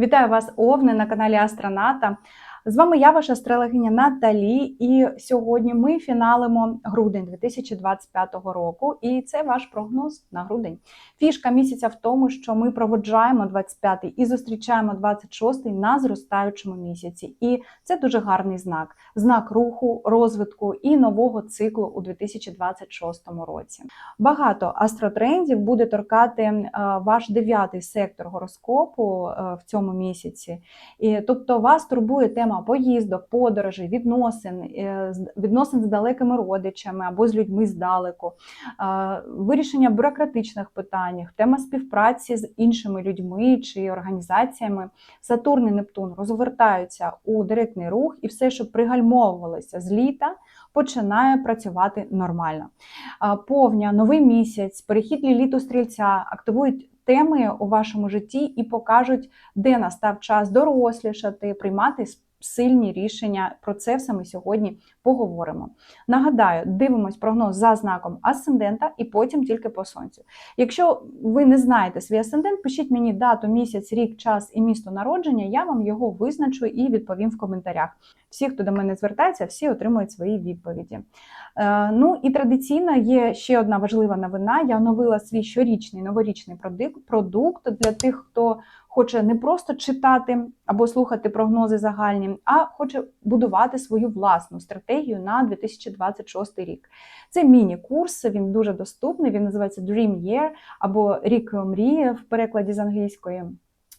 Вітаю вас, Овни, на каналі Астроната. З вами я, ваша астрологиня Наталі, і сьогодні ми фіналимо грудень 2025 року. І це ваш прогноз на грудень. Фішка місяця в тому, що ми проводжаємо 25-й і зустрічаємо 26-й на зростаючому місяці. І це дуже гарний знак, знак руху, розвитку і нового циклу у 2026 році. Багато астротрендів буде торкати е, ваш дев'ятий сектор гороскопу е, в цьому місяці. І, тобто вас турбує тема поїздок, подорожей, відносин, е, відносин з далекими родичами або з людьми здалеку, е, вирішення бюрократичних питань, тема співпраці з іншими людьми чи організаціями. Сатурн і Нептун розвертаються у директний рух, і все, що пригальмовувалося з літа, починає працювати нормально. Повня, новий місяць, перехід ліліту стрільця активують теми у вашому житті і покажуть, де настав час дорослішати, приймати сильні рішення. Про це все ми сьогодні поговоримо. Нагадаю, дивимось прогноз за знаком асцендента і потім тільки по сонцю. Якщо ви не знаєте свій асцендент, пишіть мені дату, місяць, рік, час і місто народження. Я вам його визначу і відповім в коментарях. Всі, хто до мене звертається, всі отримують свої відповіді. Е, Ну і традиційно є ще одна важлива новина. Я оновила свій щорічний новорічний продукт для тих, хто хоче не просто читати або слухати прогнози загальні, а хоче будувати свою власну стратегію на 2026 рік. Це міні-курс, він дуже доступний. Він називається Dream Year або Рік мрії в перекладі з англійської.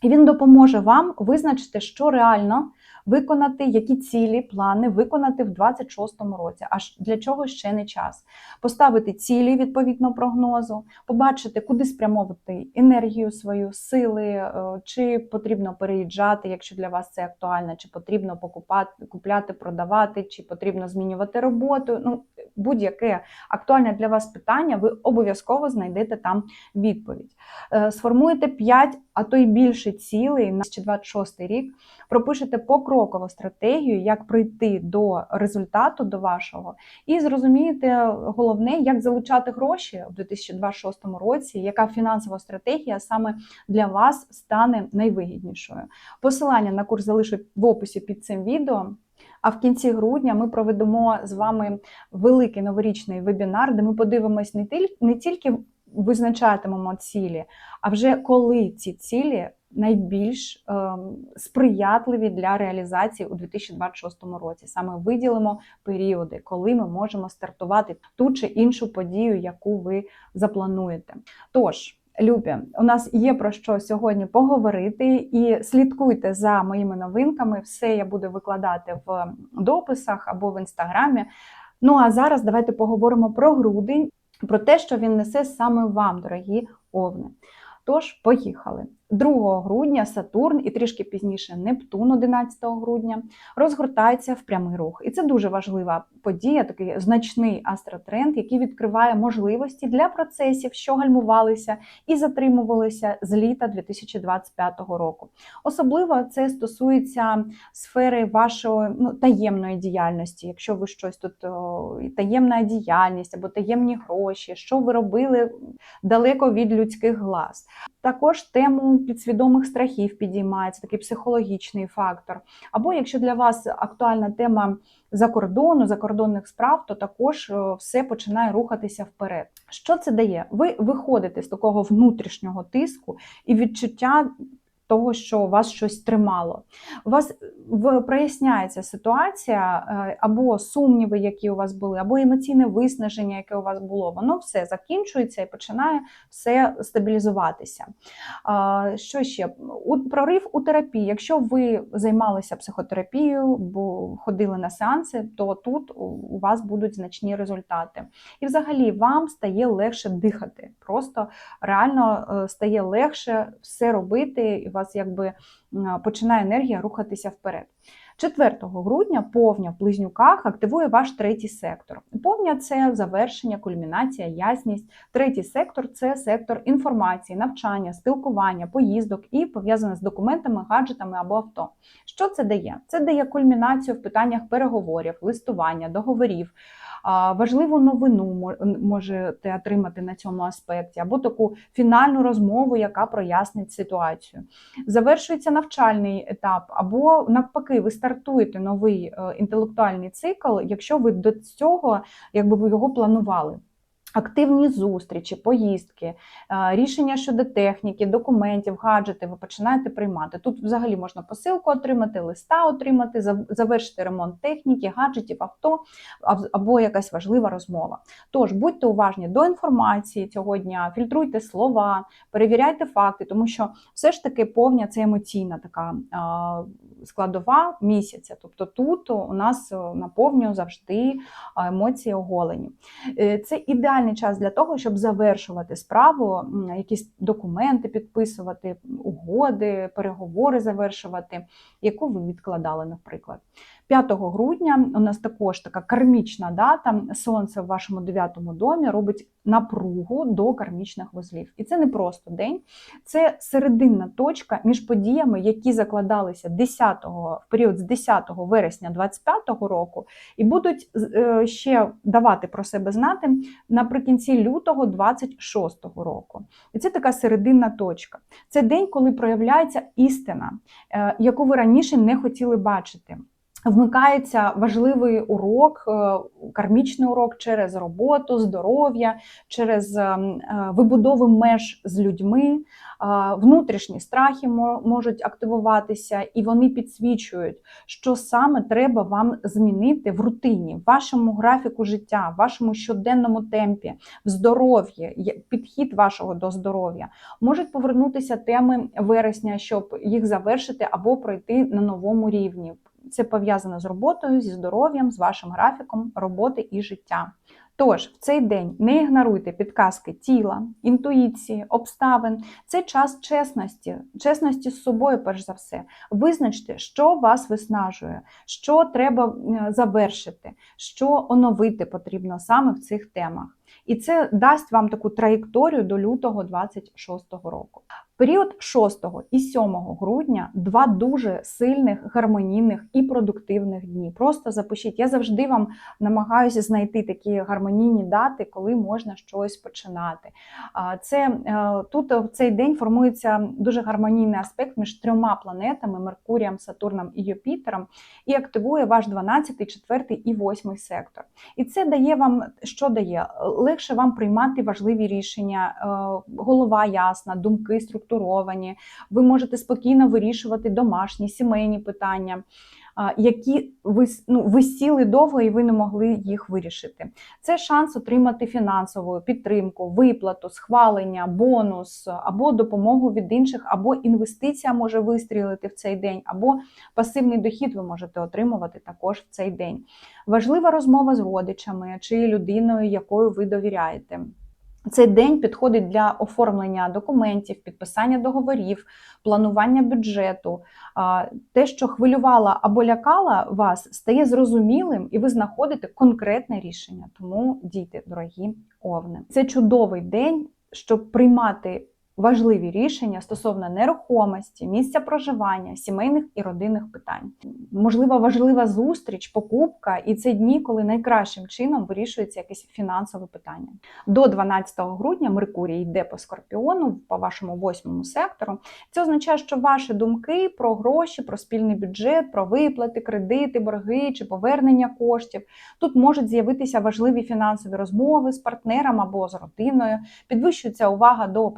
І він допоможе вам визначити, що реально виконати, які цілі, плани виконати в 26-му році. Аж для чого ще не час. Поставити цілі відповідно прогнозу, побачити, куди спрямовувати енергію свою, сили, е, чи потрібно переїжджати, якщо для вас це актуально, чи потрібно покупати, купляти, продавати, чи потрібно змінювати роботу. Ну, будь-яке актуальне для вас питання, ви обов'язково знайдете там відповідь. Е, Сформуєте 5, а то й більше цілей на 2026 рік, пропишете покрокову стратегію, як прийти до результату, до вашого, і зрозумієте головне, як залучати гроші в 2026 році, яка фінансова стратегія саме для вас стане найвигіднішою. Посилання на курс залишу в описі під цим відео. А в кінці грудня ми проведемо з вами великий новорічний вебінар, де ми подивимось не тільки визначатимемо цілі, а вже коли ці цілі найбільш ем, сприятливі для реалізації у 2026 році. Саме виділимо періоди, коли ми можемо стартувати ту чи іншу подію, яку ви заплануєте. Тож. Любі, у нас є про що сьогодні поговорити, і слідкуйте за моїми новинками. Все я буду викладати в дописах або в інстаграмі. Ну а зараз давайте поговоримо про грудень, про те, що він несе саме вам, дорогі овни. Тож, поїхали. 2 грудня Сатурн і трішки пізніше Нептун 11 грудня розгортається в прямий рух. І це дуже важлива подія, такий значний астротренд, який відкриває можливості для процесів, що гальмувалися і затримувалися з літа 2025 року. Особливо це стосується сфери вашої ну, таємної діяльності. Якщо ви щось тут о, таємна діяльність або таємні гроші, що ви робили далеко від людських глаз. Також тему підсвідомих страхів підіймається, такий психологічний фактор. Або якщо для вас актуальна тема закордону, закордонних справ, то також е, все починає рухатися вперед. Що це дає? Ви виходите з такого внутрішнього тиску і відчуття. Того, що вас щось тримало, у вас проясняється ситуація, е, або сумніви, які у вас були, або емоційне виснаження, яке у вас було, воно все закінчується і починає все стабілізуватися. Що ще? Прорив у терапії. Якщо ви займалися психотерапією, бо ходили на сеанси, то тут у- вас будуть значні результати. І взагалі вам стає легше дихати. Просто реально е, стає легше все робити, і у вас якби починає енергія рухатися вперед. 4 грудня повня в близнюках активує ваш третій сектор. Повня це завершення, кульмінація, ясність. Третій сектор це сектор інформації, навчання, спілкування, поїздок і пов'язане з документами, гаджетами або авто. Що це дає? Це дає кульмінацію в питаннях переговорів, листування, договорів. Важливу новину мо- можете отримати на цьому аспекті, або таку фінальну розмову, яка прояснить ситуацію. Завершується навчальний етап, або навпаки, ви стартуєте новий е, інтелектуальний цикл, якщо ви до цього якби ви його планували. Активні зустрічі, поїздки, е, рішення щодо техніки, документів, гаджети ви починаєте приймати. Тут взагалі можна посилку отримати, листа отримати, завершити ремонт техніки, гаджетів, авто або якась важлива розмова. Тож будьте уважні до інформації цього дня, фільтруйте слова, перевіряйте факти, тому що все ж таки повня це емоційна така складова місяця. Тобто тут у нас е, завжди емоції оголені. Е, Це ідеальний час для того, щоб завершувати справу, якісь документи підписувати, угоди, переговори завершувати, яку ви відкладали, наприклад. 5 грудня у нас також така кармічна дата. Сонце в вашому дев'ятому домі робить напругу до кармічних вузлів. І це не просто день, це серединна точка між подіями, які закладалися 10-го, в період з 10 вересня 25 року, і будуть е, ще давати про себе знати наприкінці лютого 26 року. І це така серединна точка. Це день, коли проявляється істина, е, яку ви раніше не хотіли бачити. Вмикається важливий урок, е, кармічний урок через роботу, здоров'я, через е, е, вибудову меж з людьми. Внутрішні страхи можуть активуватися, і вони підсвічують, що саме треба вам змінити в рутині, в вашому графіку життя, в вашому щоденному темпі, в здоров'ї, підхід вашого до здоров'я. Можуть повернутися теми вересня, щоб їх завершити або пройти на новому рівні. Це пов'язано з роботою, зі здоров'ям, з вашим графіком роботи і життя. Тож в цей день не ігноруйте підказки тіла, інтуїції, обставин. Це час чесності, чесності з собою, перш за все. Визначте, що вас виснажує, що треба е, завершити, що оновити потрібно саме в цих темах. І це дасть вам таку траєкторію до лютого 26 року. Період 6 і 7 грудня два дуже сильних, гармонійних і продуктивних дні. Просто запишіть. Я завжди вам намагаюся знайти такі гармонійні дати, коли можна щось починати. Це е, тут в цей день формується дуже гармонійний аспект між трьома планетами Меркурієм, Сатурном і Юпітером, і активує ваш 12, 4 і 8 сектор. І це дає вам що дає? Легше вам приймати важливі рішення, е, голова ясна, думки структуровані. Ви можете спокійно вирішувати домашні, сімейні питання, які ви, ну, висіли довго і ви не могли їх вирішити. Це шанс отримати фінансову підтримку, виплату, схвалення, бонус або допомогу від інших, або інвестиція може вистрілити в цей день, або пасивний дохід ви можете отримувати також в цей день. Важлива розмова з родичами чи людиною, якою ви довіряєте. Цей день підходить для оформлення документів, підписання договорів, планування бюджету. Те, що хвилювало або лякало вас, стає зрозумілим, і ви знаходите конкретне рішення. Тому дійте, дорогі овни. Це чудовий день, щоб приймати важливі рішення стосовно нерухомості, місця проживання, сімейних і родинних питань. Можливо, важлива зустріч, покупка, і це дні, коли найкращим чином вирішується якесь фінансове питання. До 12 грудня Меркурій йде по скорпіону, по вашому восьмому сектору. Це означає, що ваші думки про гроші, про спільний бюджет, про виплати, кредити, борги чи повернення коштів. Тут можуть з'явитися важливі фінансові розмови з партнером або з родиною. Підвищується увага до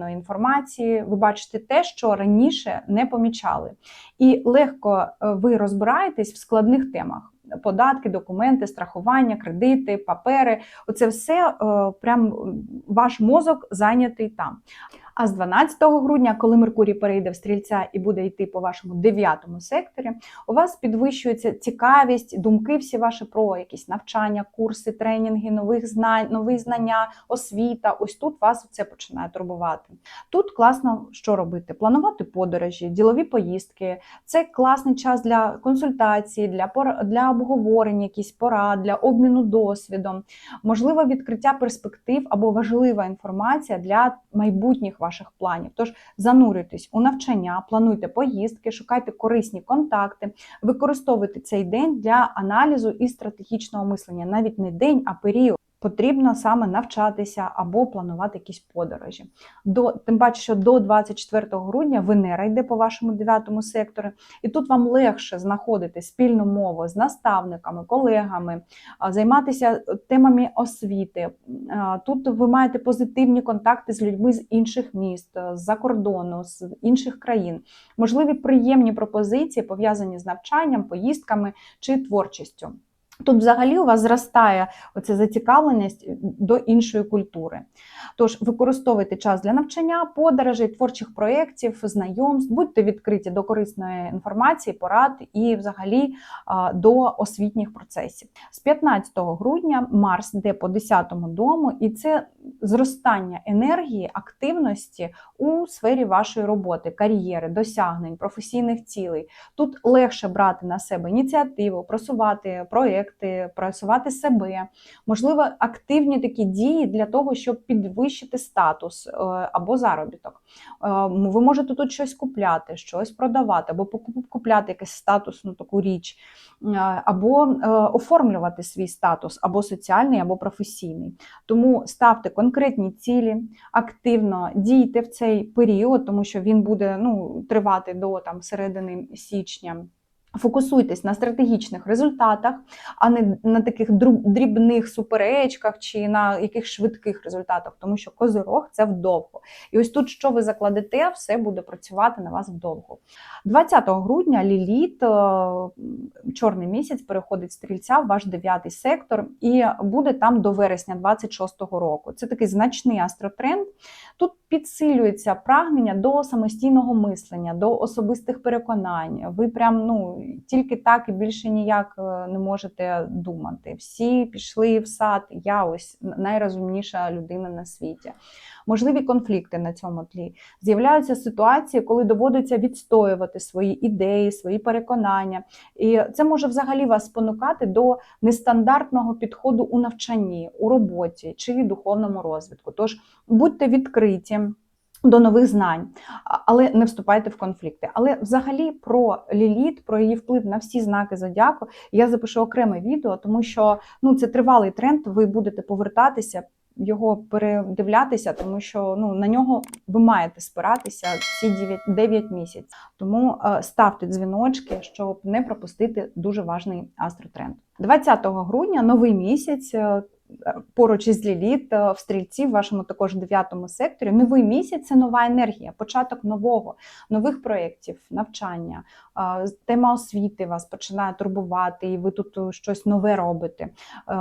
прихованої інформації. Ви бачите те, що раніше не помічали. І легко е, ви розбираєтесь в складних темах. Податки, документи, страхування, кредити, папери оце все е, прям ваш мозок зайнятий там. А з 12 грудня, коли Меркурій перейде в стрільця і буде йти по вашому дев'ятому секторі, у вас підвищується цікавість, думки всі ваші про якісь навчання, курси, тренінги, нових знань, нові знання, освіта. Ось тут вас це починає турбувати. Тут класно що робити: планувати подорожі, ділові поїздки. Це класний час для консультації, для пор- для обговорень, якісь порад, для обміну досвідом, можливо, відкриття перспектив або важлива інформація для майбутніх ваших ваших планів. Тож занурюйтесь у навчання, плануйте поїздки, шукайте корисні контакти, використовуйте цей день для аналізу і стратегічного мислення, навіть не день, а період. Потрібно саме навчатися або планувати якісь подорожі. До тим паче, що до 24 грудня Венера йде по вашому дев'ятому секторі, і тут вам легше знаходити спільну мову з наставниками, колегами, займатися темами освіти. Тут ви маєте позитивні контакти з людьми з інших міст, з-за кордону, з інших країн. Можливі приємні пропозиції пов'язані з навчанням, поїздками чи творчістю. Тут взагалі у вас зростає оця зацікавленість до іншої культури. Тож використовуйте час для навчання, подорожей, творчих проєктів, знайомств, будьте відкриті до корисної інформації, порад і взагалі до освітніх процесів. З 15 грудня Марс йде по 10-му дому, і це зростання енергії, активності у сфері вашої роботи, кар'єри, досягнень, професійних цілей. Тут легше брати на себе ініціативу, просувати проекти, просувати себе, можливо, активні такі дії для того, щоб підвищити статус е, або заробіток. Е, Ви можете тут щось купляти, щось продавати, або купляти якусь статусну таку річ, е, або оформлювати свій статус, або соціальний, або професійний. Тому ставте конкретні цілі, активно дійте в цей період, тому що він буде ну, тривати до там, середини січня. Фокусуйтесь на стратегічних результатах, а не на таких дрібних суперечках чи на яких швидких результатах, тому що козирог це вдовго. І ось тут, що ви закладете, все буде працювати на вас вдовго. 20 грудня Ліліт, е, чорний місяць, переходить стрільця в ваш дев'ятий сектор і буде там до вересня 26-го року. Це такий значний астротренд. Тут підсилюється прагнення до самостійного мислення, до особистих переконань. Ви прям ну тільки так і більше ніяк е, не можете думати. Всі пішли в сад. Я ось найрозумніша людина на світі. Можливі конфлікти на цьому тлі. З'являються ситуації, коли доводиться відстоювати свої ідеї, свої переконання. І це може взагалі вас спонукати до нестандартного підходу у навчанні, у роботі чи духовному розвитку. Тож будьте відкриті. До нових знань, але не вступайте в конфлікти. Але взагалі про ліліт, про її вплив на всі знаки зодіаку я запишу окреме відео, тому що ну це тривалий тренд. Ви будете повертатися, його передивлятися, тому що ну на нього ви маєте спиратися всі 9, 9 місяців. Тому е, ставте дзвіночки, щоб не пропустити дуже важний астротренд. 20 грудня новий місяць. Е, Поруч із Ліліт е, в стрільці, в вашому також дев'ятому секторі. Новий місяць це нова енергія, початок нового, нових проєктів, навчання. Е, Тема освіти вас починає турбувати, і ви тут щось нове робите.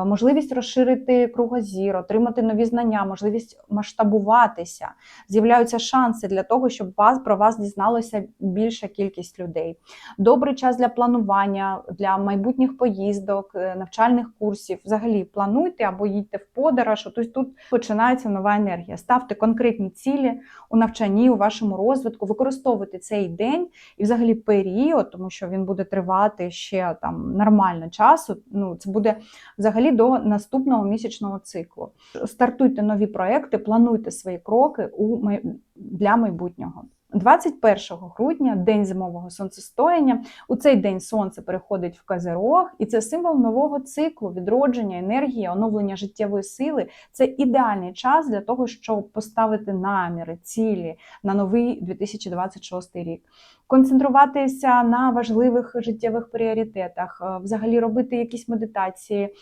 Можливість розширити кругозір, отримати нові знання, можливість масштабуватися. З'являються шанси для того, щоб вас про вас дізналося більша кількість людей. Добрий час для планування, для майбутніх поїздок, навчальних курсів. Взагалі плануйте або їдьте в подорож. Тобто тут починається нова енергія. Ставте конкретні цілі у навчанні, у вашому розвитку, використовуйте цей день і взагалі період, тому що він буде тривати ще там нормально часу. Ну це буде взагалі до наступного місячного циклу. Стартуйте нові проекти, плануйте свої кроки у для майбутнього. 21 грудня, день зимового сонцестояння. У цей день сонце переходить в Козирог, і це символ нового циклу, відродження, енергії, оновлення життєвої сили. Це ідеальний час для того, щоб поставити наміри, цілі на новий 2026 рік. Концентруватися на важливих життєвих пріоритетах, е, взагалі робити якісь медитації.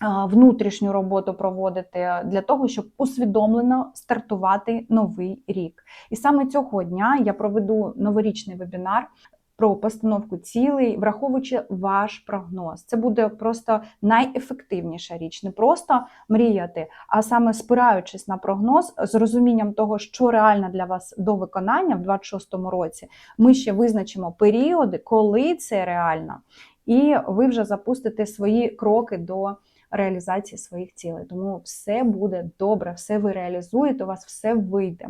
Внутрішню роботу проводити для того, щоб усвідомлено стартувати новий рік. І саме цього дня я проведу новорічний вебінар. Про постановку цілей, враховуючи ваш прогноз, це буде просто найефективніша річ. Не просто мріяти, а саме спираючись на прогноз, з розумінням того, що реально для вас до виконання в 26-му році, ми ще визначимо періоди, коли це реально, і ви вже запустите свої кроки до реалізації своїх цілей. Тому все буде добре, все ви реалізуєте, у вас все вийде.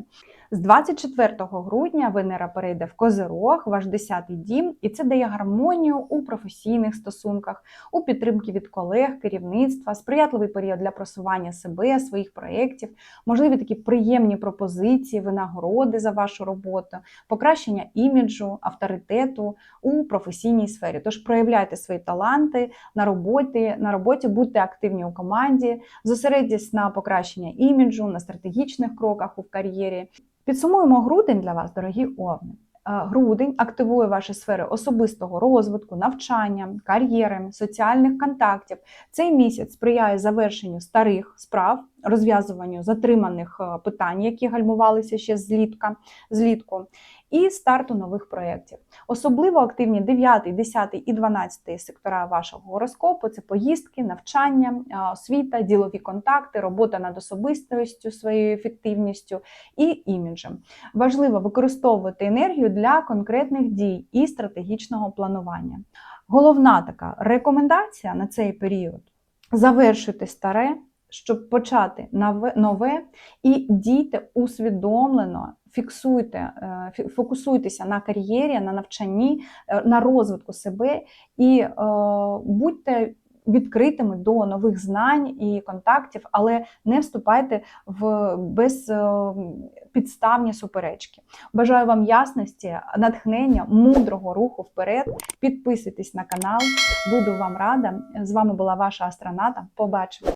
З 24 грудня Венера перейде в Козирог, ваш 10-й дім, і це дає гармонію у професійних стосунках, у підтримки від колег, керівництва, сприятливий період для просування себе, своїх проєктів, можливі такі приємні пропозиції, винагороди за вашу роботу, покращення іміджу, авторитету у професійній сфері. Тож проявляйте свої таланти на роботі, на роботі будьте активні у команді, зосередьтесь на покращення іміджу, на стратегічних кроках у кар'єрі. Підсумуємо грудень для вас, дорогі овни. Е, Грудень активує ваші сфери особистого розвитку, навчання, кар'єри, соціальних контактів. Цей місяць сприяє завершенню старих справ, розв'язуванню затриманих е, питань, які гальмувалися ще злітка, злітку, і старту нових проєктів. Особливо активні 9, 10 і 12 сектора вашого гороскопу це поїздки, навчання, освіта, ділові контакти, робота над особистістю, своєю ефективністю і іміджем. Важливо використовувати енергію для конкретних дій і стратегічного планування. Головна така рекомендація на цей період завершити старе, щоб почати нове, і дійте усвідомлено. Фіксуйте, е, фокусуйтеся на кар'єрі, на навчанні, е, на розвитку себе і е, будьте відкритими до нових знань і контактів, але не вступайте в безпідставні суперечки. Бажаю вам ясності, натхнення, мудрого руху вперед. Підписуйтесь на канал, буду вам рада. З вами була ваша астроната. Побачимо!